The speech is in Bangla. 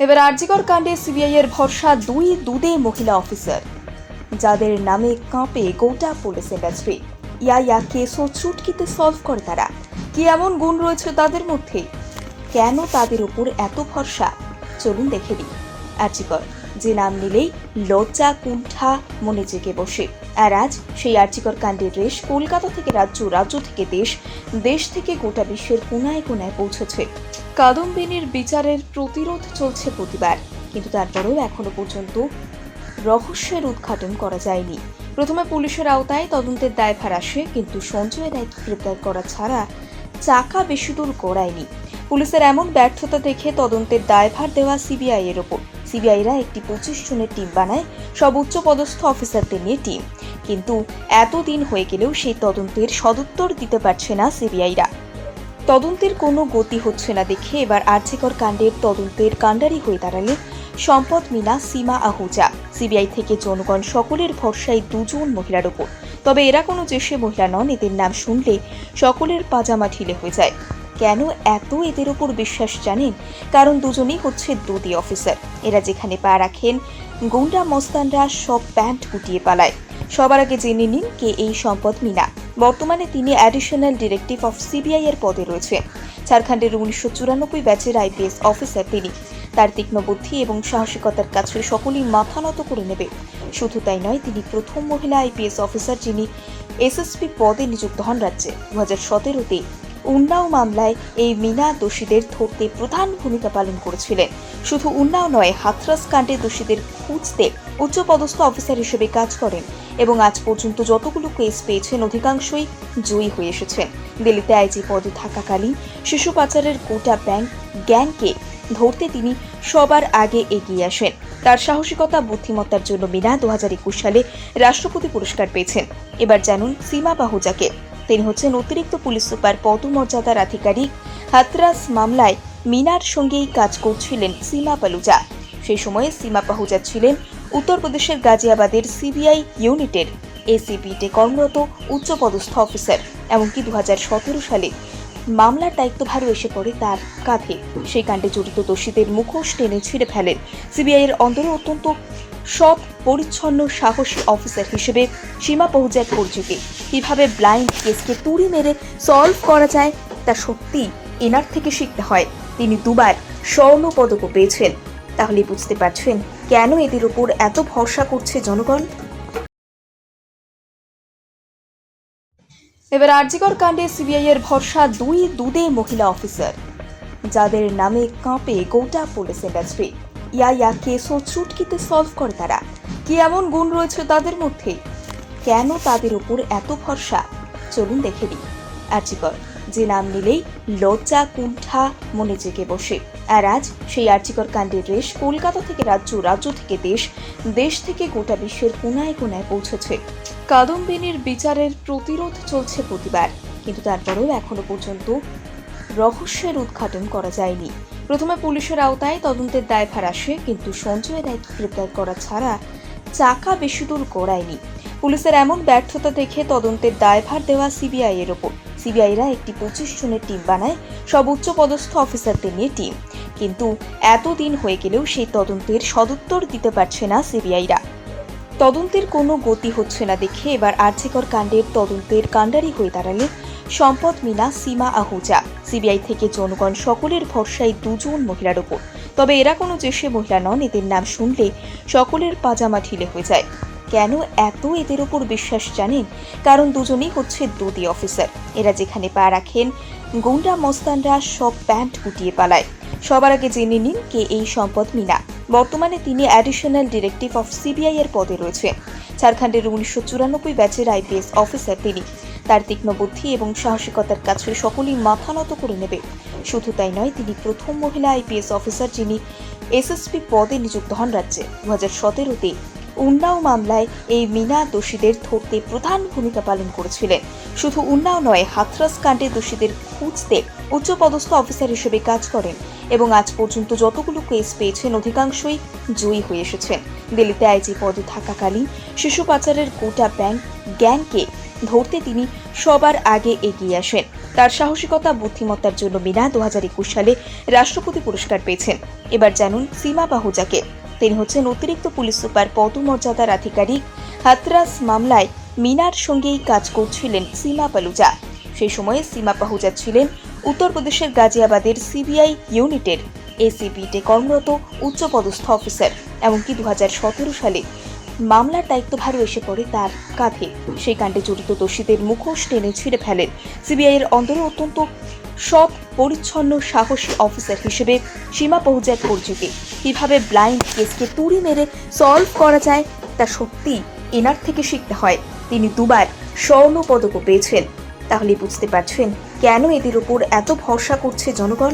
এবার আরজিকর কাণ্ডে সিবিআই এর ভরসা দুই দুদে মহিলা অফিসার, যাদের নামে কাঁপে গোটা পুলিশ ইন্ডাস্ট্রি। ইয়া ইয়া কেসও চুটকিতে সলভ করে তারা। কি এমন গুণ রয়েছে তাদের মধ্যে? কেন তাদের উপর এত ভরসা? চলুন দেখে দিই আর্চিকর যে নাম নিলেই লজ্জা, কুণ্ঠা মনে জেগে বসে। আর আজ সেই আর্চিকর কাণ্ডের রেশ কলকাতা থেকে রাজ্য রাজ্য থেকে দেশ দেশ থেকে গোটা বিশ্বের কোনায় কোনায় পৌঁছেছে। কাদম্বিনীর বিচারের প্রতিরোধ চলছে প্রতিবার, কিন্তু তারপরেও এখনও পর্যন্ত রহস্যের উদ্ঘাটন করা যায়নি। প্রথমে পুলিশের আওতায় তদন্তের দায়ভার আসে, কিন্তু সঞ্জয় রায়কে গ্রেপ্তার করা ছাড়া চাকা বেশি দূর গড়ায়নি। পুলিশের এমন ব্যর্থতা দেখে তদন্তের দায়ভার দেওয়া সিবিআই এর ওপর। সিবিআইরা একটি পঁচিশ জনের টিম বানায়, সব উচ্চপদস্থ অফিসারদের নিয়ে টিম। কিন্তু এতদিন হয়ে গেলেও সেই তদন্তের সদুত্তর দিতে পারছে না সিবিআইরা। তদন্তের কোনো গতি হচ্ছে না দেখে এবার আর্থিকর কাণ্ডের তদন্তের কাণ্ডারি হয়ে দাঁড়ালে সম্পদ মিনা সীমা আহুজা। সিবিআই থেকে জনগণ সকলের ভরসায় দুজন মহিলার ওপর। তবে এরা কোনো দেশে মহিলা নন, এদের নাম শুনলে সকলের পাজামা ঢিলে হয়ে যায়। কেন এত এদের ওপর বিশ্বাস জানেন? কারণ দুজনেই হচ্ছে দুদি অফিসার। এরা যেখানে পা রাখেন, গুন্ডা মস্তানরা সব প্যান্ট গুটিয়ে পালায়। সবার আগে জেনে নিন কে এই সম্পদ মিনা। বর্তমানে তিনি অ্যাডিশনাল ডিরেক্টিভ অফ সিবিআই এর পদে রয়েছে। ঝাড়খণ্ডের উনিশশো চুরানব্বই ব্যাচের আইপিএস অফিসার তিনি। তার তীক্ষ্ণ বুদ্ধি এবং সাহসিকতার কাছে সকলেই মাথা নত করে নেবে। শুধু তাই নয়, তিনি প্রথম মহিলা আইপিএস অফিসার যিনি এসএসপি পদে নিযুক্ত হন রাজ্যে। দু হাজার সতেরোতে উন্নাও মামলায় এই মিনা দোষীদের ধরতে প্রধান ভূমিকা পালন করেছিলেন। শুধু উন্নাও নয়, হাথরাস কাণ্ডে দোষীদের খুঁজতে উচ্চপদস্থ অফিসার হিসেবে কাজ করেন এবং আজ পর্যন্ত যতগুলো কেস পেয়েছেন, অধিকাংশই জয়ী হয়ে এসেছেন। দিল্লিতে আইজি পদে থাকাকালীন শিশু পাচারের গোটা ব্যাংক, গ্যাংকে ধরতে তিনি সবার আগে এগিয়ে আসেন। তার সাহসিকতা, বুদ্ধিমত্তার জন্য মিনা দু হাজার একুশ সালে রাষ্ট্রপতি পুরস্কার পেয়েছেন। এবার জানুন সীমা বাহুজাকে। তিনি হচ্ছেন অতিরিক্ত পুলিশ সুপার পদমর্যাদার আধিকারিক। হাতরাস মামলায় মিনার সঙ্গেই কাজ করছিলেন সীমা পালুজা। সেই সময়ে সীমা পাহুজা ছিলেন উত্তরপ্রদেশের গাজিয়াবাদের সিবিআই ইউনিটের এসিপিতে কর্মরত উচ্চপদস্থ অফিসার। এমনকি দু হাজার সতেরো সালে মামলার দায়িত্বভারও এসে পড়ে তার কাঁধে। সেই কাণ্ডে জড়িত দোষীদের মুখোশ টেনে ছিঁড়ে ফেলেন। সিবিআইয়ের অন্তরে অত্যন্ত সৎ পরিচ্ছন্ন সাহসী অফিসার হিসেবে সীমা পহুজার পরিচিতি। কীভাবে ব্লাইন্ড কেসকে তুড়ি মেরে সলভ করা যায়, তা সত্যি এনার থেকে শিখতে হয়। তিনি দুবার স্বর্ণ পদকও পেয়েছেন। তাহলে বুঝতে পারছেন কেন এদের উপর এত ভরসা করছে জনগণ? এবার আরজিকর কাণ্ডে সিবিআই এর ভরসা দুই দুদে মহিলা অফিসার, যাদের নামে কাঁপে গোটা পুলিশ ইন্ডাস্ট্রি ইয়া ইয়া কেসও চুটকিতে সলভ করে তারা। কি এমন গুণ রয়েছে তাদের মধ্যে? কেন তাদের উপর এত ভরসা? চলুন দেখে দিই আর্চিকর যে নাম নিলেই লজ্জা, কুণ্ঠা মনে জেগে বসে। আর আজ সেই আর্চিকর কাণ্ডের রেশ কলকাতা থেকে রাজ্য রাজ্য থেকে দেশ দেশ থেকে গোটা বিশ্বের কোনায় কোনায় পৌঁছেছে। কাদম্বিনীর বিচারের প্রতিরোধ চলছে প্রতিবার, কিন্তু তারপরেও এখনও পর্যন্ত রহস্যের উদ্ঘাটন করা যায়নি। প্রথমে পুলিশের আওতায় তদন্তের দায়ভার আসে, কিন্তু সঞ্জয় রায়কে গ্রেপ্তার করা ছাড়া চাকা বেশি দূর গড়ায়নি। পুলিশের এমন ব্যর্থতা দেখে তদন্তের দায়ভার দেওয়া সিবিআই এর ওপর। সিবিআইরা একটি পঁচিশ জনের টিম বানায়, সব উচ্চপদস্থ অফিসারদের নিয়ে টিম। কিন্তু এতদিন হয়ে গেলেও সেই তদন্তের সদুত্তর দিতে পারছে না সিবিআইরা। তদন্তের কোনো গতি হচ্ছে না দেখে এবার আর্থিকর কাণ্ডের তদন্তের কাণ্ডারি হয়ে দাঁড়ালে সম্পদ মিনা সীমা আহুজা। সিবিআই থেকে জনগণ সকলের ভরসায় দুজন মহিলার ওপর। তবে এরা কোনো দেশে মহিলা নন, এদের নাম শুনলে সকলের পাজামা ঢিলে হয়ে যায়। কেন এত এদের ওপর বিশ্বাস জানেন? কারণ দুজনেই হচ্ছে দুদি অফিসার। এরা যেখানে পা রাখেন, গুন্ডা মস্তানরা সব প্যান্ট গুটিয়ে পালায়। সবার আগে জেনে নিন কে এই সম্পদ মিনা। বর্তমানে তিনি অ্যাডিশনাল ডিরেক্টিভ অফ সিবিআই এর পদে রয়েছে। ঝাড়খণ্ডের উনিশশো চুরানব্বই ব্যাচের আইপিএস অফিসার তিনি। তার তীক্ষ্ণ বুদ্ধি এবং সাহসিকতার কাছে সকলেই মাথা নত করে নেবে। শুধু তাই নয়, তিনি প্রথম মহিলা আইপিএস অফিসার যিনি এসএসপি পদে নিযুক্ত হন রাজ্যে। দু হাজার সতেরোতে উন্নাও মামলায় এই মিনা দোষীদের ধরতে প্রধান ভূমিকা পালন করেছিলেন। শুধু উন্নাও নয়, হাথরাস কাণ্ডে দোষীদের খুঁজতে উচ্চপদস্থ অফিসার হিসেবে কাজ করেন এবং আজ পর্যন্ত যতগুলো কেস পেয়েছেন, অধিকাংশই জয়ী হয়ে এসেছেন। দিল্লিতে আইজি পদে থাকাকালীন শিশু পাচারের গোটা ব্যাংক গ্যাংকে ধরতে তিনি সবার আগে এগিয়ে আসেন। তার সাহসিকতা, বুদ্ধিমত্তার জন্য মিনা দুহাজার একুশ সালে রাষ্ট্রপতি পুরস্কার পেয়েছেন। এবার জানুন সীমা বাহুজাকে। তিনি হচ্ছেন অতিরিক্ত পুলিশ সুপার পদমর্যাদার আধিকারিক। হাতরাস মামলায় মিনার সঙ্গেই কাজ করছিলেন সীমা পালুজা সেই সময়ে সীমা পাহুজা ছিলেন উত্তরপ্রদেশের গাজিয়াবাদের সিবিআই ইউনিটের এসিপিতে কর্মরত উচ্চপদস্থ অফিসার। এমনকি দু হাজার সতেরো সালে মামলার দায়িত্বভারও এসে পড়ে তার কাঁধে। সেই কাণ্ডে জড়িত দোষীদের মুখোশ টেনে ছিঁড়ে ফেলেন। সিবিআইয়ের অন্তরে অত্যন্ত সৎ, পরিচ্ছন্ন, সাহসী অফিসার হিসেবে সীমা পৌঁছায় পরিচিতি। কীভাবে ব্লাইন্ড কেসকে তুড়ি মেরে সলভ করা যায়, তা সত্যি এনার থেকে শিখতে হয়। তিনি দুবার স্বর্ণ পদকও পেয়েছেন। তাহলে বুঝতে পারছেন কেন এদের ওপর এত ভরসা করছে জনগণ?